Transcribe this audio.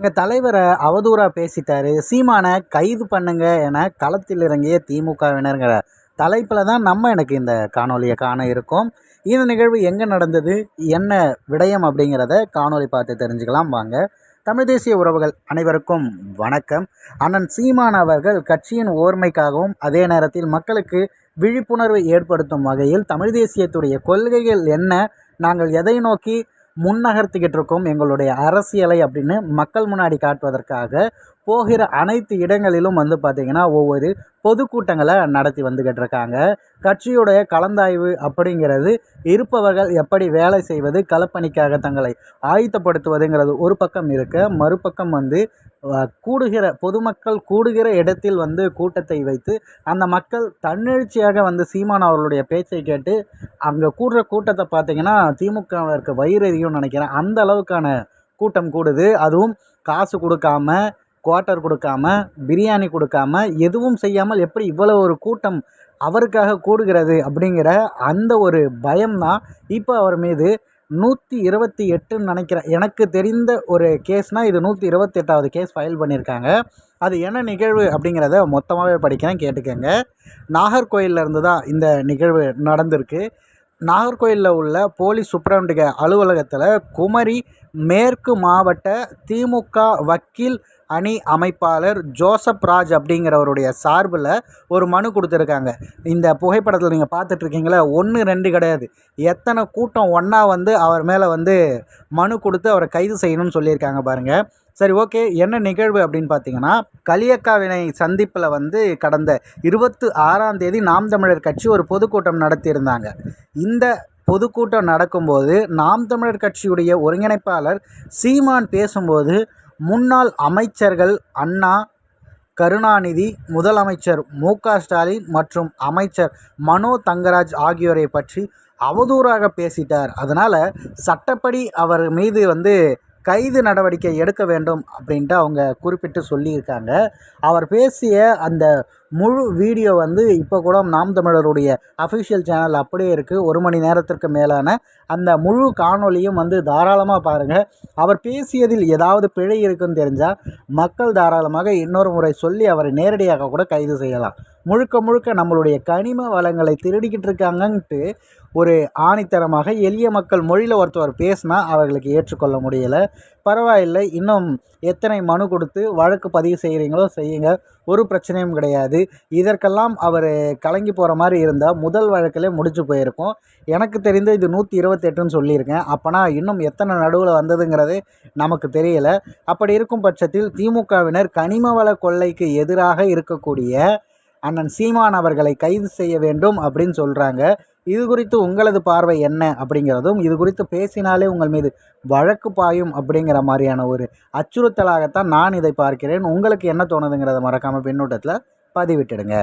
எங்கள் தலைவரை அவதூறாக பேசிட்டாரு. சீமானை கைது பண்ணுங்க என களத்தில் இறங்கிய திமுகவினருங்கிற தலைப்பில் தான் நம்ம எனக்கு இந்த காணொலியை காண இருக்கோம். இந்த நிகழ்வு எங்கே நடந்தது என்ன விடயம் அப்படிங்கிறத காணொலி பார்த்து தெரிஞ்சுக்கலாம் வாங்க. தமிழ் தேசிய உறவுகள் அனைவருக்கும் வணக்கம். அண்ணன் சீமான் அவர்கள் கட்சியின் ஓர்மைக்காகவும் அதே நேரத்தில் மக்களுக்கு விழிப்புணர்வு ஏற்படுத்தும் வகையில் தமிழ் தேசியத்துடைய கொள்கைகள் என்ன நாங்கள் எதை நோக்கி முன்னகர்த்திக்கிட்டு இருக்கோம் எங்களுடைய அரசியலை அப்படின்னு மக்கள் முன்னாடி காட்டுவதற்காக போகிற அனைத்து இடங்களிலும் வந்து பார்த்திங்கன்னா ஒவ்வொரு பொதுக்கூட்டங்களை நடத்தி வந்துக்கிட்டு இருக்காங்க கட்சியுடைய கலந்தாய்வு அப்படிங்கிறது இருப்பவர்கள் எப்படி வேலை செய்வது களப்பணிக்காக தங்களை ஆயத்தப்படுத்துவதுங்கிறது ஒரு பக்கம் இருக்க. மறுபக்கம் வந்து கூடுகிற பொதுமக்கள் கூடுகிற இடத்தில் வந்து கூட்டத்தை வைத்து அந்த மக்கள் தன்னெழுச்சியாக வந்து சீமான் அவர்களுடைய பேச்சை கேட்டு அங்கே கூடுற கூட்டத்தை பார்த்தீங்கன்னா திமுகவிற்கு வயிறறியும் நினைக்கிறேன். அந்த அளவுக்கான கூட்டம் கூடுது. அதுவும் காசு கொடுக்காம குவார்ட்டர் கொடுக்காம பிரியாணி கொடுக்காம எதுவும் செய்யாமல் எப்படி இவ்வளோ ஒரு கூட்டம் அவருக்காக கூடுகிறது அப்படிங்கிற அந்த ஒரு பயம்தான். இப்போ அவர் மீது நூற்றி இருபத்தி எட்டுன்னு நினைக்கிறேன். எனக்கு தெரிந்த ஒரு கேஸ்னால் இது நூற்றி இருபத்தெட்டாவது கேஸ் ஃபைல் பண்ணியிருக்காங்க அது என்ன நிகழ்வு அப்படிங்கிறத மொத்தமாகவே படிக்கிறேன் கேட்டுக்கோங்க. நாகர்கோயில்ல இருந்து தான் இந்த நிகழ்வு நடந்திருக்கு. நாகர்கோயிலில் உள்ள போலீஸ் சூப்பரண்டிக அலுவலகத்தில் குமரி மேற்கு மாவட்ட திமுக வக்கீல் அணி அமைப்பாளர் ஜோசப் ராஜ் அப்படிங்கிறவருடைய சார்பில் ஒரு மனு கொடுத்துருக்காங்க. இந்த புகைப்படத்தில் நீங்கள் பார்த்துட்ருக்கீங்களா? ஒன்று ரெண்டு கிடையாது. எத்தனை கூட்டம் ஒன்றா வந்து அவர் மேலே வந்து மனு கொடுத்து அவரை கைது செய்யணும்னு சொல்லியிருக்காங்க பாருங்கள் சரி ஓகே என்ன நிகழ்வு அப்படின்னு பார்த்தீங்கன்னா கலியக்காவினை சந்திப்பில் வந்து கடந்த இருபத்து ஆறாம் தேதி நாம் தமிழர் கட்சி ஒரு பொதுக்கூட்டம் நடத்தியிருந்தாங்க. இந்த பொதுக்கூட்டம் நடக்கும்போது நாம் தமிழர் கட்சியுடைய ஒருங்கிணைப்பாளர் சீமான் பேசும்போது முன்னாள் அமைச்சர்கள் அண்ணா கருணாநிதி முதலமைச்சர் மு ஸ்டாலின் மற்றும் அமைச்சர் மனோ தங்கராஜ் ஆகியோரை பற்றி அவதூறாக பேசிட்டார். அதனால் சட்டப்படி அவர் மீது வந்து கைது நடவடிக்கை எடுக்க வேண்டும் அப்படின்ட்டு அவங்க குறிப்பிட்டு சொல்லியிருக்காங்க. அவர் பேசிய அந்த முழு வீடியோ வந்து இப்போ கூட நாம் தமிழருடைய அஃபிஷியல் சேனல் அப்படியே இருக்குது ஒரு மணி நேரத்திற்கு மேலான அந்த முழு காணொளியும் வந்து தாராளமாக பாருங்கள் அவர் பேசியதில் ஏதாவது பிழை இருக்குன்னு தெரிஞ்சால் மக்கள் தாராளமாக இன்னொரு முறை சொல்லி அவரை நேரடியாக கூட கைது செய்யலாம். முழுக்க முழுக்க நம்மளுடைய கனிம வளங்களை திருடிக்கிட்டு இருக்காங்கன்ட்டு ஒரு ஆணித்தரமாக எளிய மக்கள் மொழியில் ஒருத்தவர் பேசினா அவர்களுக்கு ஏற்றுக்கொள்ள முடியலை. பரவாயில்லை. இன்னும் எத்தனை மனு கொடுத்து வழக்கு பதிவு செய்கிறீங்களோ செய்யுங்க. ஒரு பிரச்சனையும் கிடையாது. இதற்கெல்லாம் அவர் கலங்கி போகிற மாதிரி இருந்தால் முதல் வழக்கிலே முடிச்சு போயிருக்கும். எனக்கு தெரிந்து இது நூற்றி இருபத்தெட்டுன்னு சொல்லியிருக்கேன். அப்போனா இன்னும் எத்தனை நடுவில் வந்ததுங்கிறதே நமக்கு தெரியலை. அப்படி இருக்கும் பட்சத்தில் திமுகவினர் கனிம வள கொள்ளைக்கு எதிராக இருக்கக்கூடிய அண்ணன் சீமான் அவர்களை கைது செய்ய வேண்டும் அப்படின்னு சொல்கிறாங்க இது குறித்து உங்களது பார்வை என்ன அப்படிங்கிறதும் இது குறித்து பேசினாலே உங்கள் மீது வழக்கு பாயும் அப்படிங்கிற மாதிரியான ஒரு அச்சுறுத்தலாகத்தான் நான் இதை பார்க்கிறேன். உங்களுக்கு என்ன தோணுதுங்கிறத மறக்காமல் பின்னூட்டத்தில் பதிவிட்டுடுங்க.